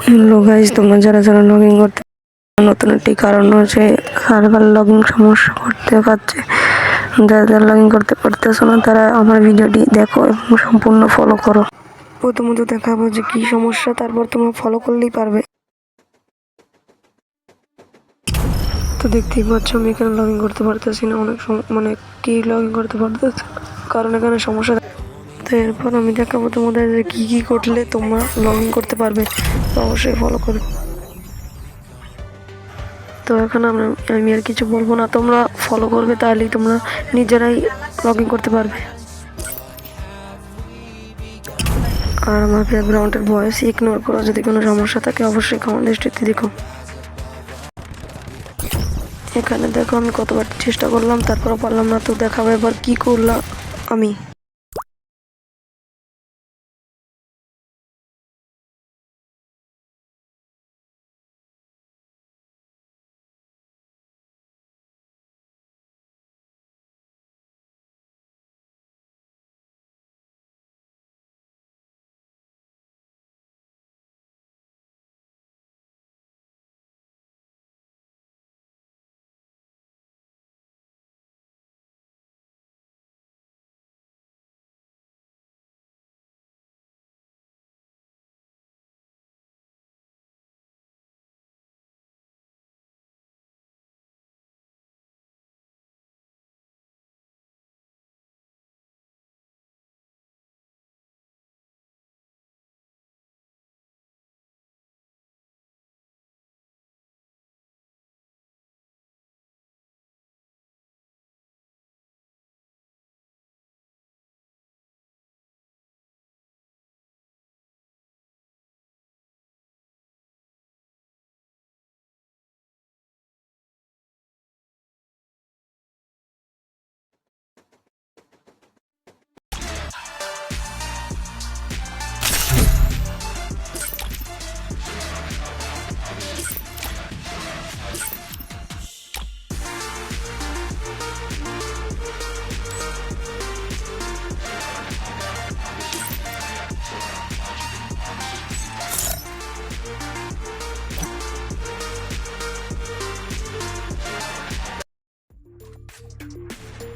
Hello guys যারা যারা log in করতে নতুন একটি কারণ হচ্ছে সার্ভার লগ ইন সমস্যা করতে পারছে। যারা যারা লগ ইন করতে পারতেছো না, তারা আমার ভিডিওটি দেখো এবং সম্পূর্ণ ফলো করো। প্রথমত দেখাবো যে কী সমস্যা, তারপর তোমরা ফলো করলেই পারবে। তো দেখতেই পাচ্ছ, আমি এখানে লগ ইন করতে পারতেছি না, অনেক মানে কি লগ ইন করতে পারতেছি? কারণ এখানে সমস্যা এরপর আমি দেখাবো তোমাদের যে কী কী করলে তোমরা লগ ইন করতে পারবে। অবশ্যই ফলো করবে তো এখন আমরা, আমি আর কিছু বলব না। তোমরা ফলো করবে, তাহলেই তোমরা নিজেরাই লগ ইন করতে পারবে। আর আমার ব্যাকগ্রাউন্ডের ভয়েস ইগনোর করো, যদি কোনো সমস্যা থাকে, অবশ্যই কমেন্ট দৃষ্টিতে দেখো। এখানে দেখো, আমি কতবার চেষ্টা করলাম, তারপরও পারলাম না। তো দেখাবো এবার কী করলাম আমি। うん。